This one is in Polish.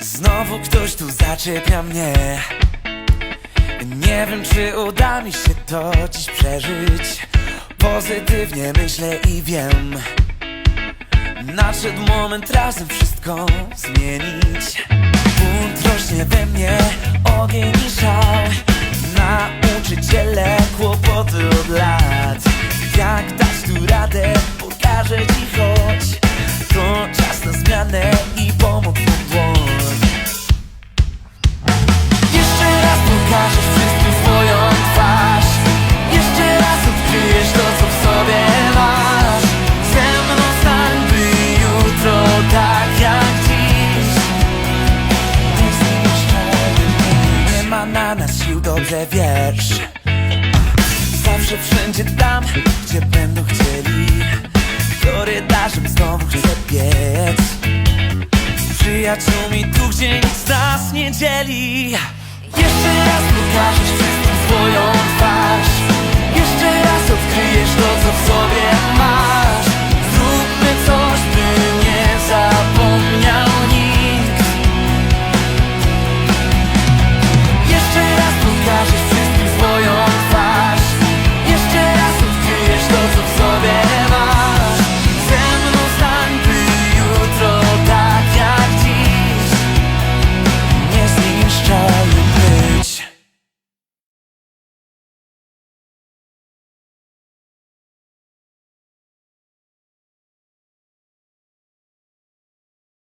Znowu ktoś tu zaczepia mnie. Nie wiem czy uda mi się to dziś przeżyć. Pozytywnie myślę i wiem. Nadszedł moment razem wszystko zmienić dobrze wiesz. Zawsze wszędzie tam, gdzie będą chcieli. Korytarzem znowu chcę biec. Przyjaciółmi tu, gdzie nic nas nie dzieli. Jeszcze raz pokażesz wszystkim swoją